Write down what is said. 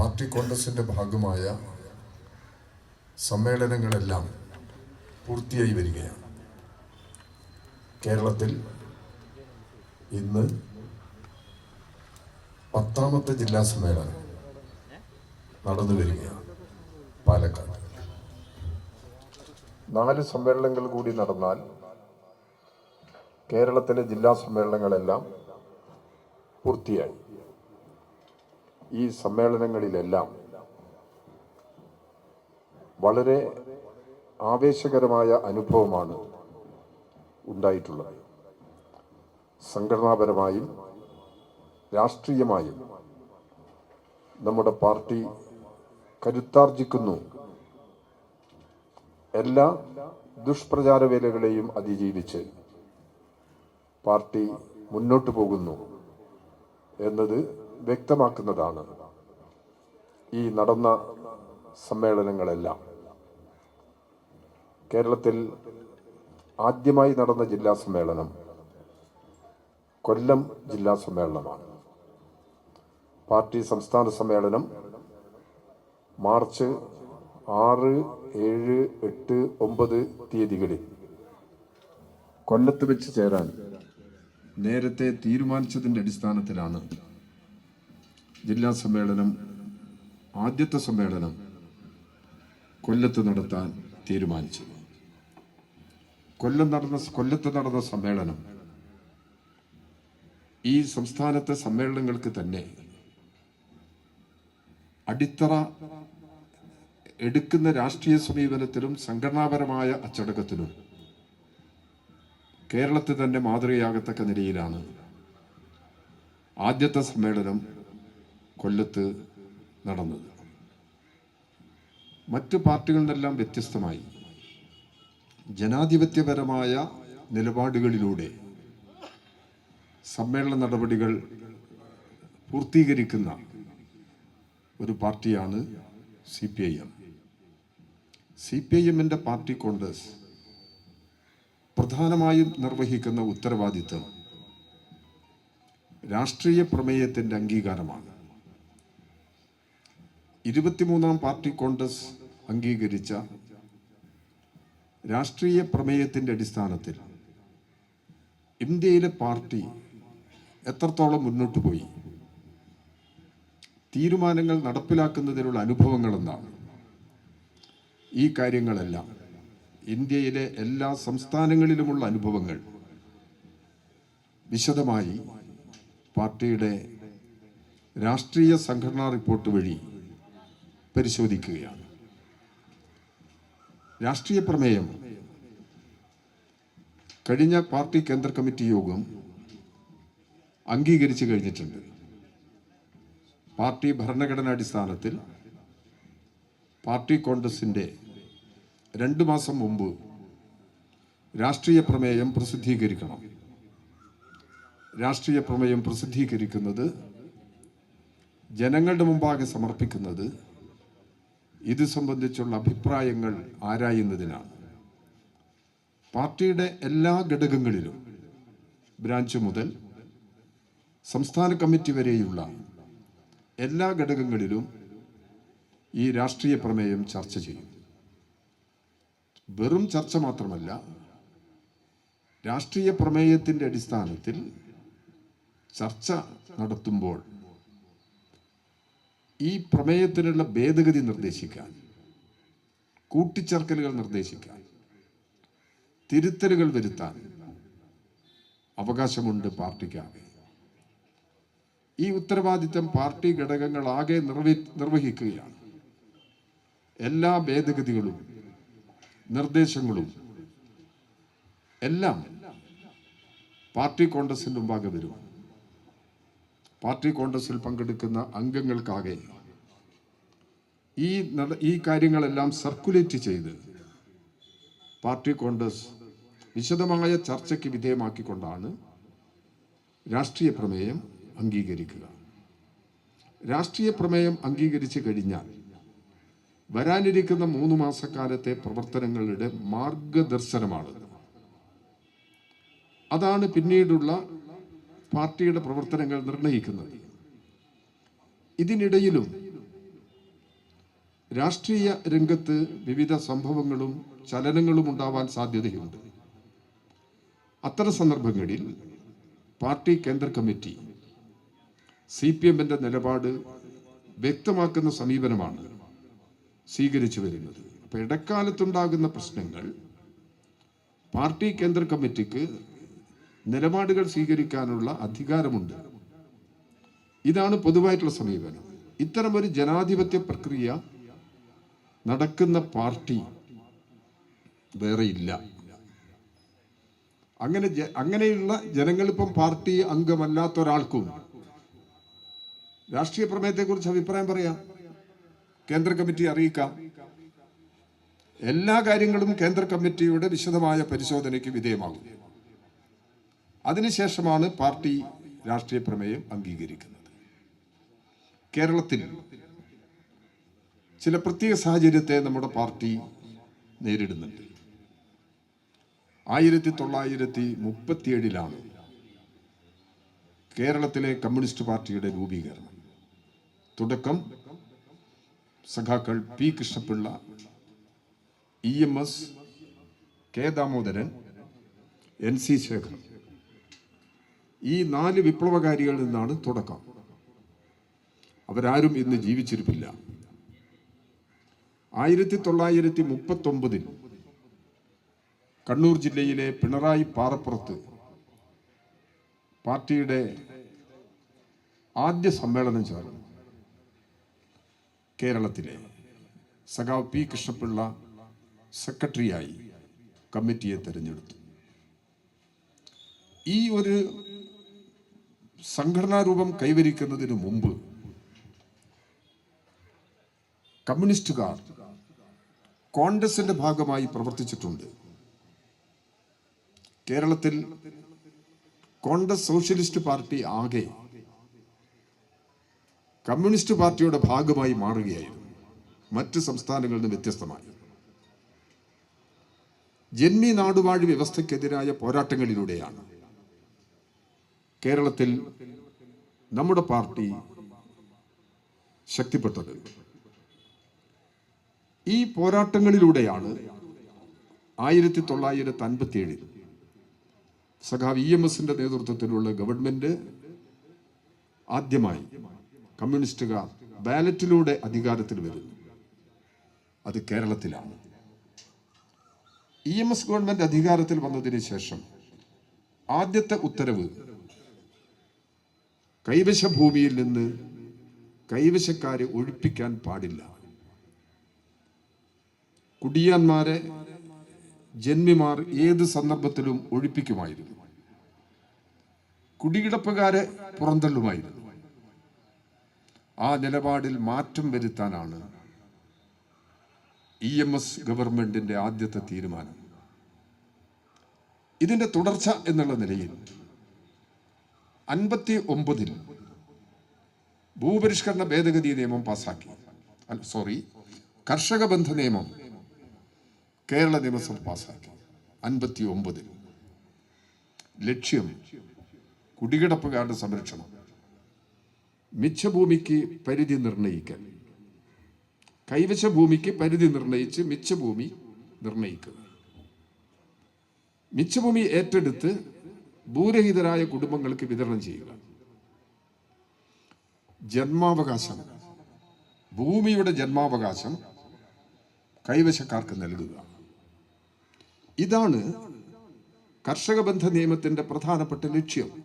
Party കോൺഗ്രസിന്റെ ഭാഗമായ സമ്മേളനങ്ങളെല്ലാം പൂർത്തിയായി വരികയാണ്. കേരളത്തിൽ ഇന്ന് പത്താമത്തെ ജില്ലാ സമ്മേളനം നടന്നു വരികയാണ് പാലക്കാട്. നാല് സമ്മേളനങ്ങൾ കൂടി നടന്നാൽ കേരളത്തിലെ ജില്ലാ സമ്മേളനങ്ങളെല്ലാം പൂർത്തിയായി. ഈ സമ്മേളനങ്ങളിലെല്ലാം വളരെ ആവേശകരമായ അനുഭവമാണ് ഉണ്ടായിട്ടുള്ളത്. സംഘടനാപരമായും രാഷ്ട്രീയമായും നമ്മുടെ പാർട്ടി കരുത്താർജിക്കുന്നു. എല്ലാ ദുഷ്പ്രചാര വേലകളെയും അതിജീവിച്ച് പാർട്ടി മുന്നോട്ടു പോകുന്നു എന്നത് വ്യക്തമാക്കുന്നതാണ് ഈ നടന്ന സമ്മേളനങ്ങളെല്ലാം. കേരളത്തിൽ ആദ്യമായി നടന്ന ജില്ലാ സമ്മേളനം കൊല്ലം ജില്ലാ സമ്മേളനമാണ്. പാർട്ടി സംസ്ഥാന സമ്മേളനം മാർച്ച് ആറ് ഏഴ് എട്ട് ഒമ്പത് തീയതികളിൽ കൊല്ലത്ത് വെച്ച് ചേരാൻ നേരത്തെ തീരുമാനിച്ചതിന്റെ അടിസ്ഥാനത്തിലാണ് ജില്ലാ സമ്മേളനം ആദ്യത്തെ സമ്മേളനം കൊല്ലത്ത് നടത്താൻ തീരുമാനിച്ചത്. കൊല്ലം നടന്ന കൊല്ലത്ത് നടന്ന സമ്മേളനം ഈ സംസ്ഥാനത്തെ സമ്മേളനങ്ങൾക്ക് തന്നെ അടിത്തറ എടുക്കുന്ന രാഷ്ട്രീയ സമീപനത്തിലും സംഘടനാപരമായ അച്ചടക്കത്തിലും കേരളത്തിൽ തന്നെ മാതൃകയാകത്തക്ക നിലയിലാണ് ആദ്യത്തെ സമ്മേളനം കൊല്ലത്ത് നടന്നത്. മറ്റു പാർട്ടികളിലെല്ലാം വ്യത്യസ്തമായി ജനാധിപത്യപരമായ നിലപാടുകളിലൂടെ സമ്മേളന നടപടികൾ പൂർത്തീകരിക്കുന്ന ഒരു പാർട്ടിയാണ് C P I M. C P I എമ്മിന്റെ പാർട്ടി കോൺഗ്രസ് പ്രധാനമായും നിർവഹിക്കുന്ന ഉത്തരവാദിത്വം രാഷ്ട്രീയ പ്രമേയത്തിന്റെ അംഗീകാരമാണ്. ഇരുപത്തിമൂന്നാം പാർട്ടി കോൺഗ്രസ് അംഗീകരിച്ച രാഷ്ട്രീയ പ്രമേയത്തിന്റെ അടിസ്ഥാനത്തിൽ ഇന്ത്യയിലെ പാർട്ടി എത്രത്തോളം മുന്നോട്ട് പോയി? തീരുമാനങ്ങൾ നടപ്പിലാക്കുന്നതിനുള്ള അനുഭവങ്ങൾ എന്താണ് ഈ കാര്യങ്ങളെല്ലാം ഇന്ത്യയിലെ എല്ലാ സംസ്ഥാനങ്ങളിലുമുള്ള അനുഭവങ്ങൾ വിശദമായി പാർട്ടിയുടെ രാഷ്ട്രീയ സംഘടനാ റിപ്പോർട്ട് വഴി പരിശോധിക്കുകയാണ്. രാഷ്ട്രീയ പ്രമേയം. കഴിഞ്ഞ പാർട്ടി കേന്ദ്ര കമ്മിറ്റി യോഗം അംഗീകരിച്ചു കഴിഞ്ഞിട്ടുണ്ട്. പാർട്ടി ഭരണഘടനാടിസ്ഥാനത്തിൽ പാർട്ടി കോൺഗ്രസിന്റെ രണ്ട് മാസം മുമ്പ് രാഷ്ട്രീയ പ്രമേയം പ്രസിദ്ധീകരിക്കണം. രാഷ്ട്രീയ പ്രമേയം പ്രസിദ്ധീകരിക്കുന്നത് ജനങ്ങളുടെ മുമ്പാകെ സമർപ്പിക്കുന്നത് ഇത് സംബന്ധിച്ചുള്ള അഭിപ്രായങ്ങൾ ആരായുന്നതിനാണ്. പാർട്ടിയുടെ എല്ലാ ഘടകങ്ങളിലും ബ്രാഞ്ച് മുതൽ സംസ്ഥാന കമ്മിറ്റി വരെയുള്ള എല്ലാ ഘടകങ്ങളിലും ഈ രാഷ്ട്രീയ പ്രമേയം ചർച്ച ചെയ്യും. വെറും ചർച്ച മാത്രമല്ല രാഷ്ട്രീയ പ്രമേയത്തിന്റെ അടിസ്ഥാനത്തിൽ ചർച്ച നടത്തുമ്പോൾ ഈ പ്രമേയത്തിനുള്ള ഭേദഗതി നിർദ്ദേശിക്കാൻ കൂട്ടിച്ചേർക്കലുകൾ നിർദ്ദേശിക്കാൻ തിരുത്തലുകൾ വരുത്താൻ അവകാശമുണ്ട് പാർട്ടിക്കാകെ. ഈ ഉത്തരവാദിത്തം പാർട്ടി ഘടകങ്ങളാകെ നിർവഹി നിർവഹിക്കുകയാണ്. എല്ലാ ഭേദഗതികളും നിർദ്ദേശങ്ങളും എല്ലാം പാർട്ടി കോൺഗ്രസിന്റെ മുമ്പാകെ വരും. പാർട്ടി കോൺഗ്രസിൽ പങ്കെടുക്കുന്ന അംഗങ്ങൾക്കാകെ ഈ ഈ കാര്യങ്ങളെല്ലാം സർക്കുലേറ്റ് ചെയ്ത് പാർട്ടി കോൺഗ്രസ് വിശദമായ ചർച്ചയ്ക്ക് വിധേയമാക്കിക്കൊണ്ടാണ് രാഷ്ട്രീയ പ്രമേയം അംഗീകരിക്കുക. രാഷ്ട്രീയ പ്രമേയം അംഗീകരിച്ചു കഴിഞ്ഞാൽ വരാനിരിക്കുന്ന മൂന്ന് മാസക്കാലത്തെ പ്രവർത്തനങ്ങളുടെ മാർഗദർശനമാണ്. അതാണ് പിന്നീടുള്ള പാർട്ടിയുടെ പ്രവർത്തനങ്ങൾ നിർണയിക്കുന്നത്. ഇതിനിടയിലും രാഷ്ട്രീയ രംഗത്ത് വിവിധ സംഭവങ്ങളും ചലനങ്ങളും ഉണ്ടാവാൻ സാധ്യതയുണ്ട്. അത്തരം സന്ദർഭങ്ങളിൽ പാർട്ടി കേന്ദ്ര കമ്മിറ്റി സി പി എമ്മിന്റെ നിലപാട് വ്യക്തമാക്കുന്ന സമീപനമാണ് സ്വീകരിച്ചു വരുന്നത്. അപ്പൊ ഇടക്കാലത്തുണ്ടാകുന്ന പ്രശ്നങ്ങൾ പാർട്ടി കേന്ദ്ര കമ്മിറ്റിക്ക് നിലപാടുകൾ സ്വീകരിക്കാനുള്ള അധികാരമുണ്ട്. ഇതാണ് പൊതുവായിട്ടുള്ള സമീപനം. ഒരു ജനാധിപത്യ പ്രക്രിയ നടക്കുന്ന പാർട്ടി വേറെ ഇല്ല. അങ്ങനെ അങ്ങനെയുള്ള ജനങ്ങളിപ്പം പാർട്ടി അംഗമല്ലാത്ത ഒരാൾക്കും രാഷ്ട്രീയ പ്രമേയത്തെക്കുറിച്ച് അഭിപ്രായം പറയാം. കേന്ദ്ര കമ്മിറ്റി അറിയിക്കാം. എല്ലാ കാര്യങ്ങളും കേന്ദ്ര കമ്മിറ്റിയുടെ വിശദമായ പരിശോധനയ്ക്ക് വിധേയമാകും. അതിനുശേഷമാണ് പാർട്ടി രാഷ്ട്രീയ പ്രമേയം അംഗീകരിക്കുന്നത്. കേരളത്തിൽ ചില പ്രത്യേക സാഹചര്യത്തെ നമ്മുടെ പാർട്ടി നേരിടുന്നുണ്ട്. ആയിരത്തി തൊള്ളായിരത്തി മുപ്പത്തിയേഴിലാണ് കേരളത്തിലെ കമ്മ്യൂണിസ്റ്റ് പാർട്ടിയുടെ രൂപീകരണം. തുടക്കം സഖാക്കൾ P Krishnapillai E M S K Damodaran N C Sekhar ഈ നാല് വിപ്ലവകാരികളിൽ നിന്നാണ് തുടക്കം. അവരാരും ഇന്ന് ജീവിച്ചിരിപ്പില്ല. ആയിരത്തി തൊള്ളായിരത്തി മുപ്പത്തൊമ്പതിൽ കണ്ണൂർ ജില്ലയിലെ പിണറായി പാറപ്പുറത്ത് പാർട്ടിയുടെ ആദ്യ സമ്മേളനം ചേർന്നു. കേരളത്തിലെ സഖാവ് പി കൃഷ്ണപിള്ള സെക്രട്ടറിയായി കമ്മിറ്റിയെ തെരഞ്ഞെടുത്തു. ഈ ഒരു സംഘടനാ രൂപം കൈവരിക്കുന്നതിന് മുമ്പ് കമ്മ്യൂണിസ്റ്റുകാർ കോൺഗ്രസിന്റെ ഭാഗമായി പ്രവർത്തിച്ചിട്ടുണ്ട്. കേരളത്തിൽ കോൺഗ്രസ് സോഷ്യലിസ്റ്റ് പാർട്ടി ആകെ കമ്മ്യൂണിസ്റ്റ് പാർട്ടിയുടെ ഭാഗമായി മാറുകയായിരുന്നു. മറ്റ് സംസ്ഥാനങ്ങളിൽ നിന്ന് വ്യത്യസ്തമായി. ജന്മി നാടുവാഴി വ്യവസ്ഥക്കെതിരായ പോരാട്ടങ്ങളിലൂടെയാണ്. കേരളത്തിൽ നമ്മുടെ പാർട്ടി ശക്തിപ്പെട്ടത്. ഈ പോരാട്ടങ്ങളിലൂടെയാണ് ആയിരത്തി തൊള്ളായിരത്തി അൻപത്തി ഏഴിൽ സഖാവ് ഇ എം എസിന്റെ നേതൃത്വത്തിലുള്ള ഗവൺമെന്റ് ആദ്യമായി കമ്മ്യൂണിസ്റ്റുകാർ ബാലറ്റിലൂടെ അധികാരത്തിൽ വരുന്നു. അത് കേരളത്തിലാണ്. ഇ എം എസ് ഗവൺമെന്റ് അധികാരത്തിൽ വന്നതിന് ശേഷം ആദ്യത്തെ ഉത്തരവ് കൈവശ ഭൂമിയിൽ നിന്ന് കൈവശക്കാരെ ഒഴിപ്പിക്കാൻ പാടില്ല. കുടിയാന്മാരെ ജന്മിമാർ ഏത് സന്ദർഭത്തിലും ഒഴിപ്പിക്കുമായിരുന്നു. കുടികിടപ്പുകാരെ പുറന്തള്ളുമായിരുന്നു. ആ നിലപാടിൽ മാറ്റം വരുത്താനാണ് ഇ എം എസ് ഗവൺമെന്റിന്റെ ആദ്യത്തെ തീരുമാനം. ഇതിന്റെ തുടർച്ച എന്നുള്ള നിലയിൽ അൻപത്തി ഒമ്പതിൽ ഭൂപരിഷ്കരണ ഭേദഗതി നിയമം പാസാക്കി സോറി കർഷക ബന്ധ നിയമം കേരള നിയമസഭ പാസാക്കി അൻപത്തി ഒമ്പതിൽ ലക്ഷ്യം കുടികിടപ്പുകാരുടെ സംരക്ഷണം. മിച്ചഭൂമിക്ക് പരിധി നിർണയിക്കൽ. കൈവശ ഭൂമിക്ക് പരിധി നിർണയിച്ച് മിച്ചഭൂമി നിർണയിക്കുക. മിച്ചഭൂമി ഏറ്റെടുത്ത് ഭൂരഹിതരായ കുടുംബങ്ങൾക്ക് വിതരണം ചെയ്യുക. ജന്മാവകാശം. ഭൂമിയുടെ ജന്മാവകാശം കൈവശക്കാർക്ക് നൽകുക. ഇതാണ് കർഷക ബന്ധ നിയമത്തിന്റെ പ്രധാനപ്പെട്ട ലക്ഷ്യം.